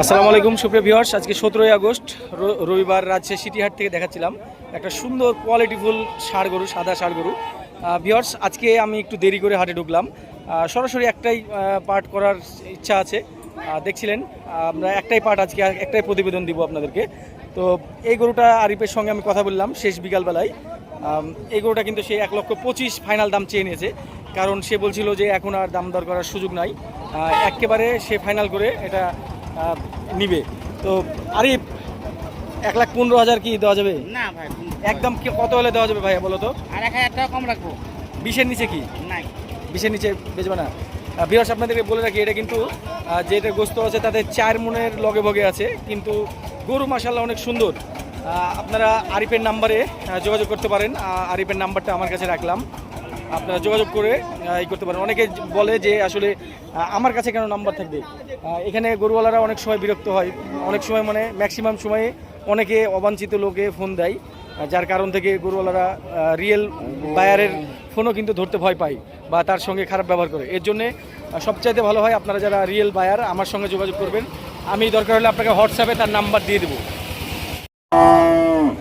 আসসালামু আলাইকুম, সুপ্রিয় ভিউয়ার্স আজকে সতেরোই আগস্ট রবিবার রাজশাহী সিটিহাট থেকে দেখাচ্ছিলাম একটা সুন্দর কোয়ালিটিফুল ষাড় গরু, সাদা ষাড় গরু। ভিউয়ার্স আজকে আমি একটু দেরি করে হাটে ঢুকলাম। সরাসরি একটাই পার্ট করার ইচ্ছা আছে। দেখছিলেন আমরা একটাই পার্ট আজকে একটাই প্রতিবেদন দিব আপনাদেরকে। তো এই গরুটা আরিফের সঙ্গে আমি কথা বললাম শেষ বিকালবেলায়। এই গরুটা কিন্তু সে এক লক্ষ পঁচিশ ফাইনাল দাম চেয়ে নিয়েছে। কারণ সে বলছিল যে এখন আর দাম দর করার সুযোগ নাই। একেবারে সে ফাইনাল করে এটা নিবে। তো আরিফ এক লাখ পনেরো হাজার কি দেওয়া যাবে? না ভাই একদম কি কত হলে দেওয়া যাবে ভাইয়া বলো তো? আর এক হাজার টাকা কম রাখব। বিশের নিচে কি? নাই। বিশের নিচে বেচবে না। বিহার আপনাদেরকে বলে রাখি এটা কিন্তু যেটা গোস্ত আছে তাতে চার মনের লগে ভগে আছে কিন্তু গরু মাসাল্লাহ অনেক সুন্দর। আপনারা আরিফের নাম্বারে যোগাযোগ করতে পারেন। আরিফের নাম্বারটা আমার কাছে রাখলাম। আপনারা যোগাযোগ করে ই করতে পারেন। অনেকে বলে যে আসলে আমার কাছে কেন নাম্বার থাকবে? এখানে গরুওয়ালারা অনেক সময় বিরক্ত হয়। অনেক সময় মানে ম্যাক্সিমাম সময়ে অনেকে অবাঞ্ছিত লোকে ফোন দেয় যার কারণ থেকে গরুওয়ালারা রিয়েল বায়ারের ফোনও কিন্তু ধরতে ভয় পায় বা তার সঙ্গে খারাপ ব্যবহার করে। এর জন্যে সবচাইতে ভালো হয় আপনারা যারা রিয়েল বায়ার আমার সঙ্গে যোগাযোগ করবেন। আমি দরকার হলে আপনাকে হোয়াটসঅ্যাপে তার নাম্বার দিয়ে দেবো।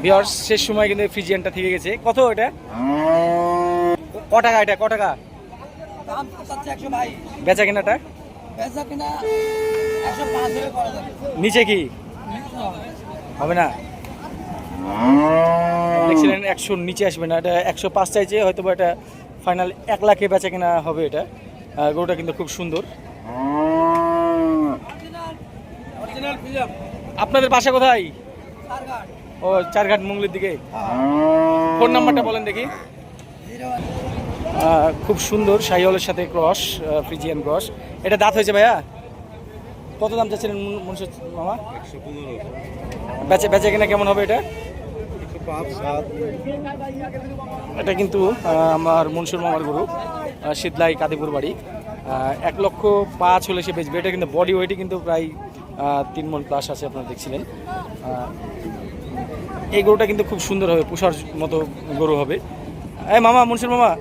বিয়ার্স শেষ সময় কিন্তু ফ্রিজিয়ানটা থেকে গেছে। কত এটা? ক টাকা এটা? ক টাকা? বেচা কেনাটা? নিচে কি? হবে। না? দেখছিলেন একশোর নিচে আসবে না। এটা একশো পাঁচ চাইছে হয়তো বা এটা ফাইনাল এক লাখে বেচা কেনা হবে এটা। গরুটা কিন্তু খুব সুন্দর। আপনাদের বাসা কোথায়? ও চারঘাট মঙ্গলের দিকে। ফোন নাম্বারটা বলেন দেখি। খুব সুন্দর শাহিওয়ালের সাথে ক্রস ফ্রিজিয়ান ক্রস। এটা দাঁত হয়েছে ভাইয়া? কত দাম চাচ্ছিলেন মনসুর মামা? বেচে বেচে কিনা কেমন হবে এটা? এটা কিন্তু আমার মনসুর মামার গরু শীতলাই কাদিপুর বাড়ি। এক লক্ষ পাঁচ হলে সে বেচবে। এটা কিন্তু বডি ওয়েটই কিন্তু প্রায় তিন মন প্লাস আছে আপনারা দেখছিলেন। এই গরুটা কিন্তু খুব সুন্দর হবে পুষার মতো গরু হবে। এই মামা মনসুর মামা।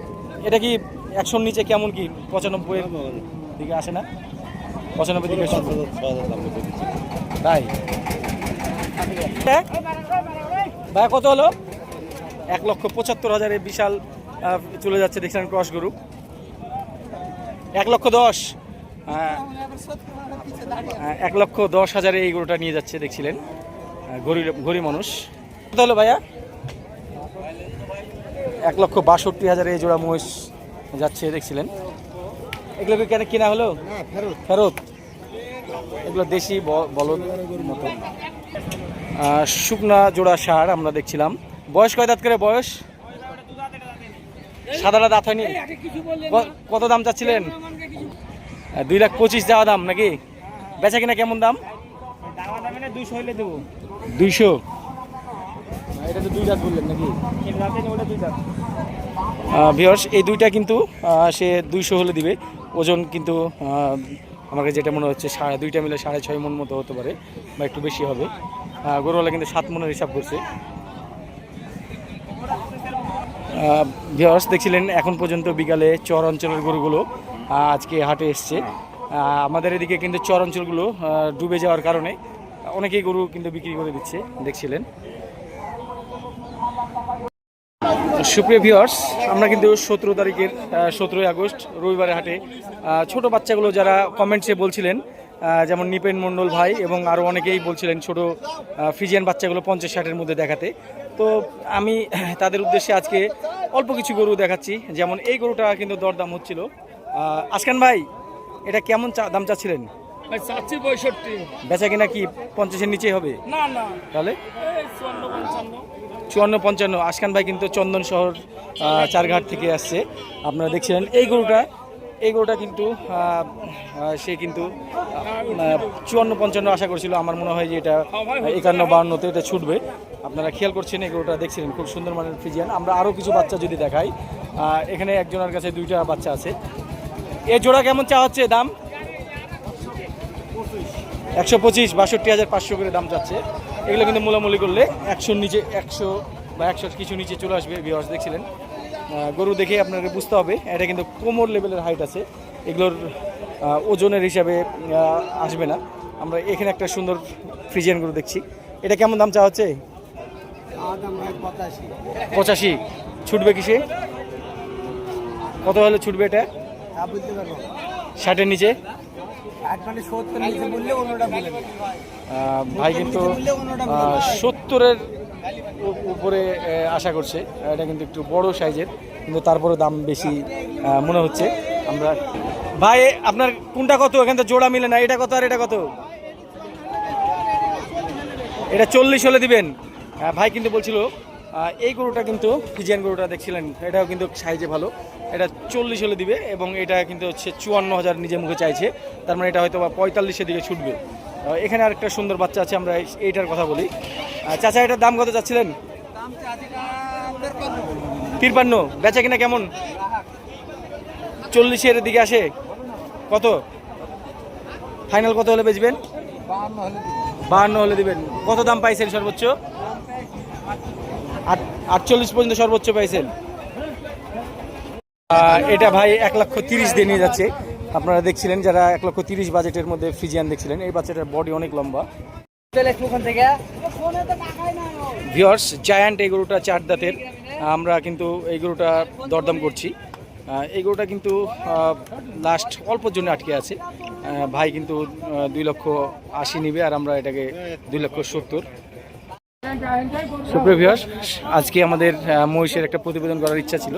এটা কি একশোর নিচে কেমন কি? পঁচানব্বই দিকে আসে না? পঁচানব্বই দিকে তাই? হ্যাঁ? ভাই কত হলো? এক লক্ষ পঁচাত্তর হাজারে বিশাল চলে যাচ্ছে দেখছিলেন ক্রস গরু এক লক্ষ দশ? আহ, আহ, এক লক্ষ দশ হাজারে এই গরুটা নিয়ে যাচ্ছে দেখছিলেন। গরিব গরিব মানুষ। কত হলো ভাইয়া? এক লক্ষ বাষট্টি হাজার এই জোড়া মহিষ যাচ্ছে দেখছিলেন? এগুলো কি কেন কেনা হলো? ফেরত। এগুলো দেশি বলদ মতো। শুকনা জোড়া সার আমরা দেখছিলাম। বয়স কয় দাঁত করে বয়স? সাদাটা দাঁত হয়নি? কত দাম চাচ্ছিলেন? দুই লাখ পঁচিশ যাওয়া দাম নাকি? বেচা কিনা কেমন দাম? দুইশো? এটা তো দুই বললেন নাকি? ওটা দুই ভিওর্স এই দুইটা কিন্তু সে দুইশো হলে দিবে। ওজন কিন্তু আমাকে যেটা মনে হচ্ছে, সাড়ে দুইটা মিলে সাড়ে ছয় মন মতো হতে পারে, বা একটু বেশি হবে। গরুওয়ালা কিন্তু সাত মনের হিসাব করছে। ভিওর্স দেখছিলেন, এখন পর্যন্ত বিকালে চর অঞ্চলের গরুগুলো আজকে হাটে এসছে। আমাদের এদিকে কিন্তু চর অঞ্চলগুলো ডুবে যাওয়ার কারণে অনেকেই গরু কিন্তু বিক্রি করে দিচ্ছে, দেখছিলেন। সুপ্রিয় ভিউয়ার্স আমরা কিন্তু সতেরো তারিখের সতেরোই আগস্ট রবিবারের হাটে ছোট বাচ্চাগুলো যারা কমেন্টসে বলছিলেন যেমন নিপেন মণ্ডল ভাই এবং আরও অনেকেই বলছিলেন ছোট ফিজিয়ান বাচ্চাগুলো পঞ্চাশ ষাটের মধ্যে দেখাতে। তো আমি তাদের উদ্দেশ্যে আজকে অল্প কিছু গরু দেখাচ্ছি যেমন এই গরুটা কিন্তু দরদাম হচ্ছিল। আসকান ভাই এটা কেমন দাম চাচ্ছিলেন? ভাই চাচ্ছি পঁয়ষট্টি। বেচা কিনা কি পঞ্চাশের নিচেই হবে? না না। তাহলে? চুয়ান্ন, পঞ্চান্ন। আশকান ভাই কিন্তু চন্দন শহর চারঘাট থেকে আসছে। আপনারা দেখছিলেন এই গরুটা। এই গরুটা কিন্তু সে কিন্তু চুয়ান্ন, পঞ্চান্ন আশা করছিল। আমার মনে হয় যে এটা একান্ন বাউন্নতে এটা ছুটবে। আপনারা খেয়াল করছেন এই গরুটা দেখছিলেন, খুব সুন্দর মানের ফিজিয়ান আমরা আরও কিছু বাচ্চা যদি দেখাই এখানে একজনের কাছে দুইটা বাচ্চা আছে। এ জোড়া কেমন চা হচ্ছে? দাম? একশো পঁচিশ, বাষট্টি হাজার পাঁচশো করে দাম চাচ্ছে এগুলো কিন্তু মূলামূলি করলে একশোর নিচে, একশো বা একশো কিছু নিচে চলে আসবে ভিওয়ার্স দেখছিলেন? গরু দেখে আপনাকে বুঝতে হবে, এটা কিন্তু কোমর লেভেলের হাইট আছে, এগুলোর ওজনের হিসাবে আসবে না। আমরা এখানে একটা সুন্দর ফ্রিজিয়ান গরু দেখছি। এটা কেমন দাম চাওয়া হচ্ছে? পঁচাশি। ছুটবে কিসে? কত হলে ছুটবে এটা? ষাটের নিচে। ভাই কিন্তু সত্তরের উপরে আশা করছে। এটা কিন্তু একটু বড় সাইজের কিন্তু তারপরে দাম বেশি মনে হচ্ছে। আমরা ভাই আপনার কোনটা কত? এখান থেকে জোড়া মিলে না। এটা কত আর এটা কত? এটা চল্লিশ হলে দিবেন। আহ, ভাই কিন্তু বলছিল এই গরুটা কিন্তু ফিজিয়ান গরুটা দেখছিলেন, এটাও কিন্তু সাইজে ভালো। এটা চল্লিশ হলে দিবে এবং এটা কিন্তু হচ্ছে চুয়ান্ন হাজার নিজের মুখে চাইছে। তার মানে এটা হয়তো বা পঁয়তাল্লিশের দিকে ছুটবে। এখানে আরেকটা সুন্দর বাচ্চা আছে, আমরা এই- এইটার কথা বলি। চাচা, এটার দাম কত চাচ্ছিলেন? তিরপান্ন। বেচা কিনা কেমন? চল্লিশের দিকে আসে। কত? ফাইনাল কত হলে বেচবেন? বাহান্ন হলে দিবেন। কত দাম পাইছেন সর্বোচ্চ? আটচল্লিশ পর্যন্ত সর্বোচ্চ পাইছেন। এটা ভাই এক লক্ষ তিরিশ দিয়ে নিয়ে যাচ্ছে। আপনারা দেখছিলেন যারা এক লক্ষ তিরিশ বাজেটের মধ্যে ফ্রিজিয়ান দেখছিলেন, এই বাচ্চাটার বডি অনেক লম্বা। ভিওর্স জায়ান্ট এই গরুটা চার দাঁতের। আমরা কিন্তু এই গরুটা দরদাম করছি। এই গরুটা কিন্তু লাস্ট অল্পর জন্য আটকে আছে। ভাই কিন্তু দুই লক্ষ আশি নিবে আর আমরা এটাকে দুই লক্ষ সত্তর। সুপ্রিয় ভিউয়ার্স আজকে আমাদের মহিষের একটা প্রতিবেদন করার ইচ্ছা ছিল।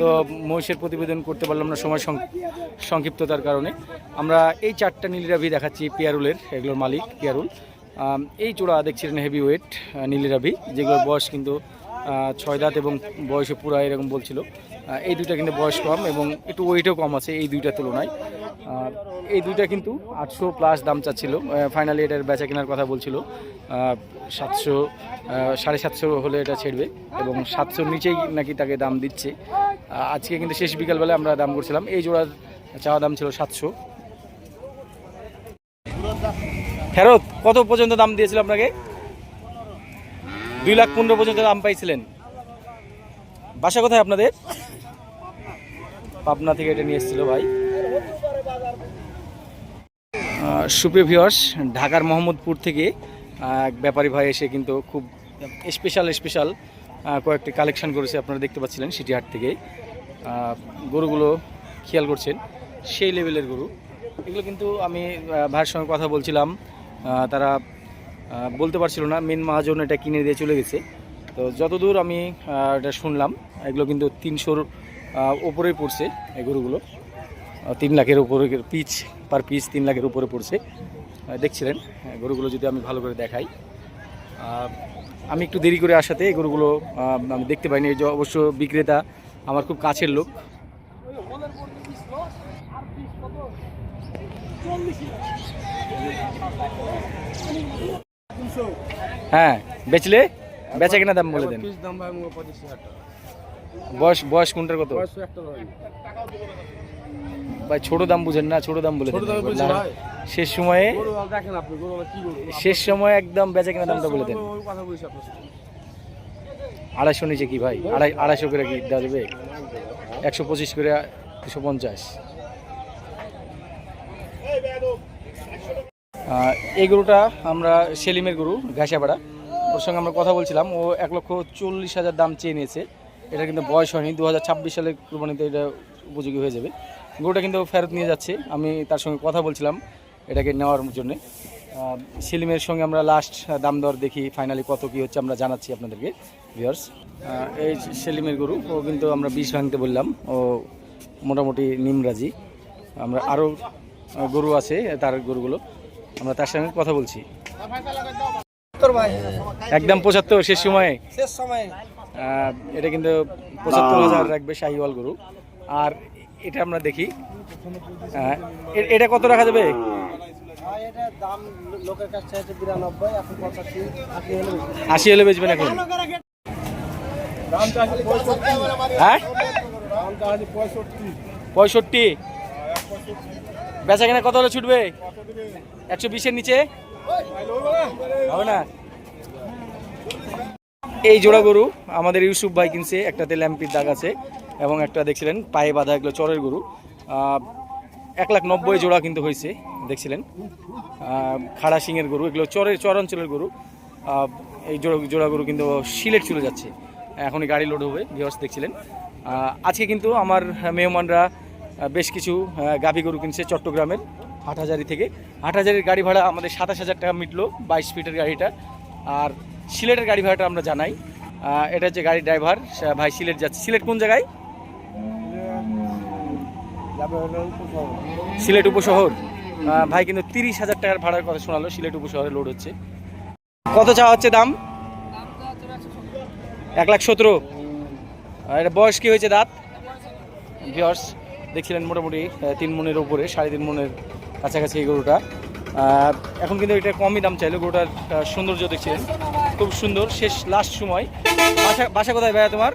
তো মহিষের প্রতিবেদন করতে পারলাম না সময় সংক্ষিপ্ততার কারণে। আমরা এই চারটা নীলিরাভি দেখাচ্ছি, পিয়ারুলের, এগুলোর মালিক, পিয়ারুল। এই চূড়া দেখছিলেন হেভি ওয়েট নীলিরাভি যেগুলোর বয়স কিন্তু ছয় দাঁত এবং বয়সে পুরা এরকম বলছিল। এই দুইটা কিন্তু বয়স কম এবং একটু ওয়েটও কম আছে এই দুইটার তুলনায়। এই দুইটা কিন্তু আটশো প্লাস দাম চাচ্ছিল। ফাইনালি এটার বেচা কেনার কথা বলছিল। সাতশো সাড়ে সাতশো হলে এটা ছেড়বে এবং সাতশোর নিচেই নাকি তাকে দাম দিচ্ছে। আজকে কিন্তু শেষ বিকালবেলায় আমরা দাম করছিলাম। এই জোড়ার চাওয়া দাম ছিল সাতশো। ফেরত, কত পর্যন্ত দাম দিয়েছিল আপনাকে? দুই লাখ পনেরো পর্যন্ত দাম পাইছিলেন। বাসা কোথায় আপনাদের? পাবনা থেকে এটা নিয়ে এসেছিল ভাই। সুপ্রিয় ঢাকার মোহাম্মদপুর থেকে এক ব্যাপারী ভাই এসে কিন্তু খুব স্পেশাল স্পেশাল কয়েকটি কালেকশন করেছে, আপনারা দেখতে পাচ্ছিলেন সিটি হাট থেকে। গরুগুলো খেয়াল করছেন, সেই লেভেলের গরু। এগুলো কিন্তু আমি ভাইয়ের সঙ্গে কথা বলছিলাম তারা বলতে পারছিল না মেন মহাজন এটা কিনে দিয়ে চলে গেছে। তো যতদূর আমি এটা শুনলাম, এগুলো কিন্তু তিনশোর ওপরেই পড়ছে এই গরুগুলো। তিন লাখের উপরে পিচ পার পিচ তিন লাখের উপরে পড়ছে। দেখছিলেন হ্যাঁ, গরুগুলো যদি আমি ভালো করে দেখাই। আমি একটু দেরি করে আসাতে এই গরুগুলো আমি দেখতে পাইনি। এই যে অবশ্য বিক্রেতা আমার খুব কাছের লোক। হ্যাঁ বেচলে বেচা কিনা দাম বলে দেন। দাম ভাই পঁচিশ হাজার টাকা। বয়স বয়স কোনটার কত? বয়স একটা ভাই। ছোট দাম বুঝেন না ছোট দাম বলে। শেষ সময়ে শেষ সময় একদম বেচা কিনা দামটা বলে দেন। আড়াইশো নিচে কি ভাই? আড়াই আড়াইশো করে কি দেওয়া যাবে একশো পঁচিশ করে দুশো পঞ্চাশ। এই গরুটা আমরা সেলিমের গরু ঘাসিয়াপাড়া। ওর সঙ্গে আমরা কথা বলছিলাম। ও এক লক্ষ চল্লিশ হাজার দাম চেয়ে নিয়েছে। এটা কিন্তু বয়স হয়নি দু হাজার ছাব্বিশ সালে কুরবানিতে এটা উপযোগী হয়ে যাবে। গরুটা কিন্তু ফেরত নিয়ে যাচ্ছে। আমি তার সঙ্গে কথা বলছিলাম এটাকে নেওয়ার জন্যে। সেলিমের সঙ্গে আমরা লাস্ট দাম দর দেখি ফাইনালি কত কি হচ্ছে আমরা জানাচ্ছি আপনাদেরকে ভিউয়ার্স এই সেলিমের গরু, ও কিন্তু আমরা বিষ ভাঙতে বললাম, ও মোটামুটি নিমরাজি। আমরা আরও গরু আছে তার গরুগুলো, আমরা তার সঙ্গে কথা বলছি। একদম পঁচাত্তর, শেষ সময়ে। শেষ সময়। এটা কিন্তু পঁচাত্তর হাজার রাখবে শাহিওয়াল গরু। আর এটা আমরা দেখি এটা কত রাখা যাবে? ভাই এটা দাম লোকের কাছে আছে বিরানব্বই এখন পঁচাশি আপনি হলে আশি হলে বেচবেন এখন। হ্যাঁ? পঁয়ষট্টি। বেচা কেনা কত হলে ছুটবে? একশো বিশের নিচে? হবে না? এই জোড়া গরু আমাদের ইউসুফ ভাই কিনছে, একটাতে ল্যাম্পির দাগ আছে এবং একটা দেখছিলেন পায়ে বাঁধা এগুলো চরের গরু। এক লাখ নব্বই জোড়া কিন্তু হয়েছে, দেখছিলেন। খাড়া সিংয়ের গরু, এগুলো চরের, চর অঞ্চলের গরু। এই জোড়া জোড়া গরু কিন্তু সিলেট চলে যাচ্ছে। এখনই গাড়ি লোড হবে ভিওর্স দেখছিলেন। আজকে কিন্তু আমার মেহমানরা বেশ কিছু গাভী গরু কিনছে চট্টগ্রামের, হাটহাজারি থেকে। হাটহাজারির গাড়ি ভাড়া আমাদের সাতাশ হাজার টাকা মিটলো, বাইশ ফিটের গাড়িটা। আর সিলেটের গাড়ি ভাড়াটা আমরা জানাই। এটা হচ্ছে গাড়ির ড্রাইভার ভাই সিলেট যাচ্ছে। সিলেট কোন জায়গায়। সিলেট উপশহর। ভাই কিন্তু তিরিশ হাজার টাকার ভাড়ার কথা শোনালো, সিলেট উপশহরে লোড হচ্ছে। কত চাওয়া হচ্ছে দাম? এক লাখ সতেরো। এটা বয়স কি হয়েছে দাঁত? ভিওর্স দেখছিলেন মোটামুটি তিন মনের উপরে, সাড়ে তিন মনের কাছাকাছি এই গরুটা। এখন কিন্তু এটা কমই দাম চাইলো, গরুটার সৌন্দর্য দেখছিলেন। খুব সুন্দর, শেষ লাস্ট সময়। বাসা বাসা কোথায় ভাইয়া তোমার?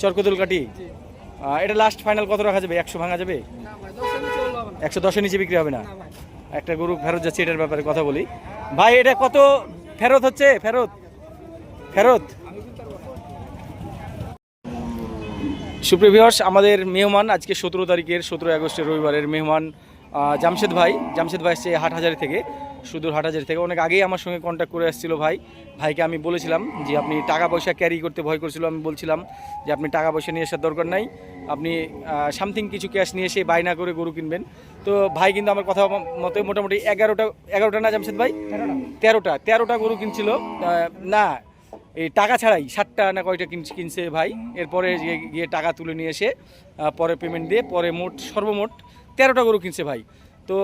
চরকদুল কাটি এটা লাস্ট ফাইনাল কত রাখা যাবে? একশো ভাঙা যাবে? একশো দশের নিচে বিক্রি হবে না? একটা গরু ফেরত যাচ্ছে, এটার ব্যাপারে কথা বলি। ভাই, এটা কত? ফেরত হচ্ছে? ফেরত? ফেরত? সুপ্রিয় ভিউয়ার্স আমাদের মেহমান আজকে সতেরো তারিখের সতেরো আগস্টের রবিবারের মেহমান জামশেদ ভাই। জামশেদ ভাই এসছে হাটহাজারি থেকে। সুদূর হাটহাজারি থেকে। অনেক আগেই আমার সঙ্গে কন্ট্যাক্ট করে আসছিল ভাই। ভাইকে আমি বলেছিলাম যে আপনি টাকা পয়সা ক্যারি করতে ভয় করছিল। আমি বলছিলাম যে আপনি টাকা পয়সা নিয়ে আসার দরকার নাই। আপনি সামথিং কিছু ক্যাশ নিয়ে এসে বায়না করে গরু কিনবেন। তো ভাই কিন্তু আমার কথা মতে মোটামুটি এগারোটা এগারোটা না জামশেদ ভাই? তেরোটা। তেরোটা গরু কিনছিল। না এই টাকা ছাড়াই ষাটটা না কয়টা কিন- কিনছে ভাই। এরপরে গিয়ে- টাকা তুলে নিয়ে এসে পরে পেমেন্ট দিয়ে পরে মোট সর্বমোট তেরোটা গরু কিনছে ভাই। তো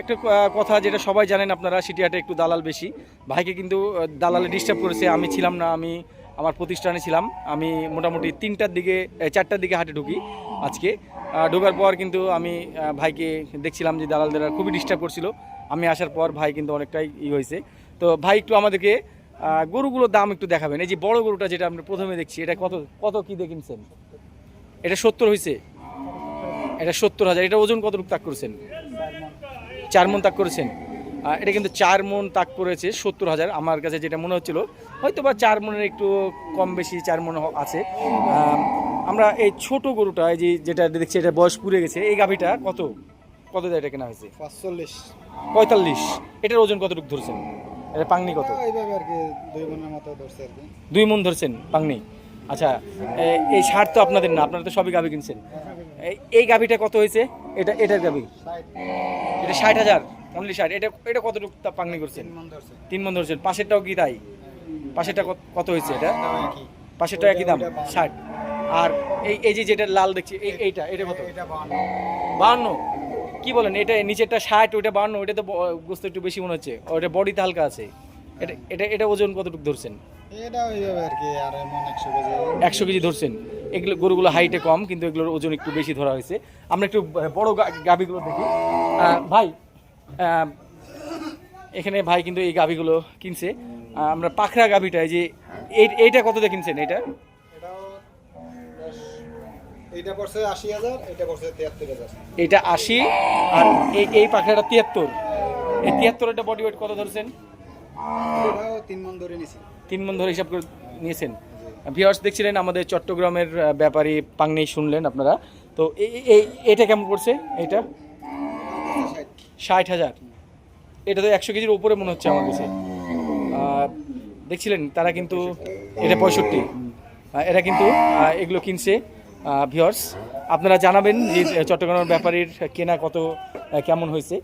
একটা কথা যেটা সবাই জানেন আপনারা সিটিহাটে একটু দালাল বেশি। ভাইকে কিন্তু দালালে ডিস্টার্ব করেছে। আমি ছিলাম না, আমি আমার প্রতিষ্ঠানে ছিলাম। আমি মোটামুটি তিনটার দিকে চারটার দিকে হাটে ঢুকি আজকে। ঢোকার পর কিন্তু আমি ভাইকে দেখছিলাম যে দালালদের খুবই ডিস্টার্ব করছিল। আমি আসার পর ভাই কিন্তু অনেকটাই ই হয়েছে। তো ভাই একটু আমাদেরকে গরুগুলোর দাম একটু দেখাবেন। এই যে বড় গরুটা যেটা আমরা প্রথমে দেখছি, এটা কত কত কি দিয়ে কিনছেন? এটা সত্তর হয়েছে এটা সত্তর হাজার। এটা ওজন কতটুকু তাক করেছেন? চার মন তাক করেছেন। এটা কিন্তু চার মন তাক করেছে সত্তর হাজার। আমার কাছে যেটা মনে হচ্ছিল হয়তো বা চার মনের একটু কম বেশি চার মন আছে। আমরা এই ছোট গরুটা এই যে যেটা দেখছি এটা বয়স পুড়ে গেছে এই গাভিটা কত? কত দিয়ে এটা কেনা হয়েছে? পাঁচচল্লিশ। পঁয়তাল্লিশ। এটার ওজন কতটুকু ধরছেন? এটা পাংনি কত? এইভাবে আর কি দুই মনের মতো ধরছে আর কি। দুই মন ধরছেন পাংনি। আচ্ছা এই সার তো আপনাদের না আপনারা তো সবই গাভি কিনছেন। এই- গাভিটা কত হয়েছে? এটা এটার গাভি? এটা ষাট হাজার অনলি ষাট। এটা এটা কতটুকু পাংনি করছেন? তিন মন ধরছে। ধরছেন। পাশেরটাও কি তাই? পাশেরটা কত- হয়েছে এটা? পাশেরটা একই। দাম ষাট। আর এই এই যে যেটা লাল দেখছি এই এইটা এটা কত? বান্ন। বাহান্ন কি বলেন এটা নিচেরটা ষাট ওইটা বাহান্ন ওইটা তো গোস্ত একটু বেশি মনে হচ্ছে। ওইটা বডিতে হালকা আছে। এটা এটা এটা ওজন কতটুকু ধরছেন? এটা ওইভাবে আর কি আর এমন একশো কেজি। একশো কেজি ধরছেন। এগুলো গরুগুলো হাইটে কম কিন্তু এগুলোর ওজন একটু বেশি ধরা হয়েছে। আমরা একটু বড় গাভীগুলো দেখি। ভাই এখানে ভাই কিন্তু এই গাভীগুলো কিনছে। আমরা পাখরা গাভীটা এই যে এই- এইটা কত দিয়ে কিনছেন এটা এইটা পড়ছে আশি হাজার এটা পড়ছে তিয়াত্তর হাজার। এইটা আশি আর এই এই পাখরাটা তিয়াত্তর। এই তিয়াত্তর এটা বডি ওয়েট কত ধরছেন? তিন মন ধরে নিছি। তিন মন ধরে হিসাব করে নিয়েছেন। ভিওয়ার্স দেখছিলেন আমাদের চট্টগ্রামের ব্যাপারী পাংনি শুনলেন আপনারা। তো এই এটা কেমন পড়ছে এটা ষাট হাজার। এটা তো একশো কেজির উপরে মনে হচ্ছে আমার কাছে। দেখছিলেন তারা কিন্তু এটা পঁয়ষট্টি। এরা কিন্তু এগুলো কিনছে। ভিওর্স আপনারা জানাবেন যে চট্টগ্রামের ব্যাপারীর কেনা কত কেমন হয়েছে।